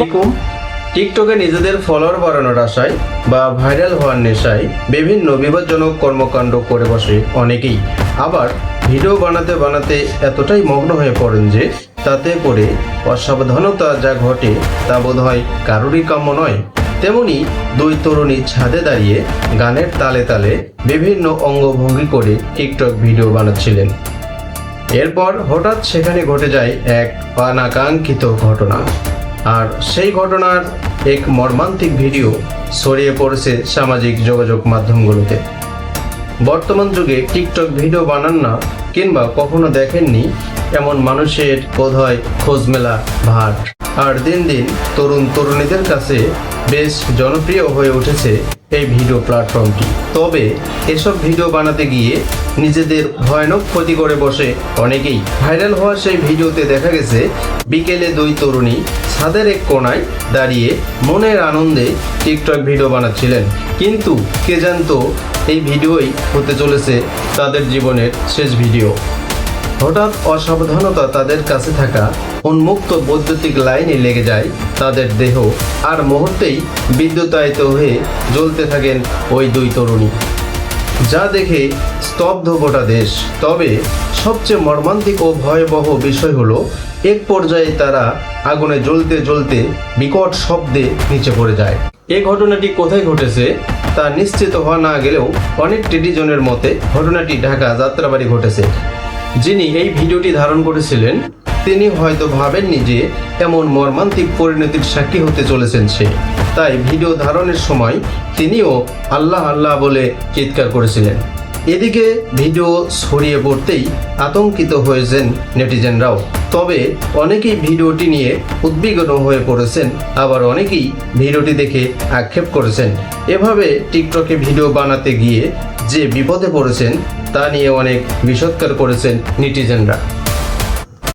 আলাইকুম। টিকটকে নিজেদের ফলোয়ার বাড়ানোর আশায় বা ভাইরাল হওয়ার নেশায় বিভিন্ন বিপজ্জনক কর্মকাণ্ড করে বসে অনেকেই। আবার ভিডিও বানাতে বানাতে এতটাই মগ্ন হয়ে পড়েন যে তাতে করে অসাবধানতা যা ঘটে তা বোধ হয় কারোরই কাম্য নয়। তেমনি দুই তরুণী ছাদে দাঁড়িয়ে গানের তালে তালে বিভিন্ন অঙ্গভঙ্গি করে টিকটক ভিডিও বানাচ্ছিলেন। এরপর হঠাৎ সেখানে ঘটে যায় এক অনাকাঙ্ক্ষিত ঘটনা। আর সেই ঘটনার এক মর্মান্তিক ভিডিও ছড়িয়ে পড়েছে সামাজিক যোগাযোগ মাধ্যমগুলোতে। বর্তমান যুগে টিকটক ভিডিও বানান না কিংবা কখনো দেখেননি এমন মানুষের বোধহয় খোঁজ মেলা ভাট আর দিন দিন তরুণ তরুণীদের কাছে বেশ জনপ্রিয় হয়ে উঠেছে এই ভিডিও প্ল্যাটফর্মটি। তবে এসব ভিডিও বানাতে গিয়ে নিজেদের ভয়ানক ক্ষতি করে বসে অনেকেই। ভাইরাল হওয়া সেই ভিডিওতে দেখা গেছে, বিকেলে দুই তরুণী ছাদের এক কোণায় দাঁড়িয়ে মনের আনন্দে টিকটক ভিডিও বানাচ্ছিলেন। কিন্তু কে জানতো এই ভিডিওই হতে চলেছে তাদের জীবনের শেষ ভিডিও। হঠাৎ অসাবধানতা তাদের কাছে থাকা উন্মুক্ত বৈদ্যুতিক লাইনে লেগে যায় তাদের দেহ। আর মুহূর্তেই বিদ্যুতায়িত হয়ে জ্বলতে থাকেন ওই দুই তরুণী। যা দেখে স্তব্ধ গোটা দেশ। তবে সবচেয়ে মর্মান্তিক ও ভয়াবহ বিষয় হলো, এক পর্যায়ে তারা আগুনে জ্বলতে জ্বলতে বিকট শব্দে নিচে পড়ে যায়। এ ঘটনাটি কোথায় ঘটেছে তা নিশ্চিত হওয়া না গেলেও অনেক টেলিজনের মতে ঘটনাটি ঢাকা যাত্রাবাড়ি ঘটেছে। যিনি এই ভিডিওটি ধারণ করেছিলেন তিনি হয়তো ভাবেননি যে এমন মর্মান্তিক পরিণতির সাক্ষী হতে চলেছেন সে। তাই ভিডিও ধারণের সময় তিনিও আল্লাহ আল্লাহ বলে চিৎকার করেছিলেন। এদিকে ভিডিও ছড়িয়ে পড়তেই আতঙ্কিত হয়েছেন নেটিজেনরাও। তবে অনেকেই ভিডিওটি নিয়ে উদ্বিগ্ন হয়ে পড়েছেন, আবার অনেকেই ভিডিওটি দেখে আক্ষেপ করেছেন। এভাবে টিকটকে ভিডিও বানাতে গিয়ে যে বিপদে পড়েছেন, তা নিয়ে অনেক বিষৎকার করেছেন নেটিজেনরা।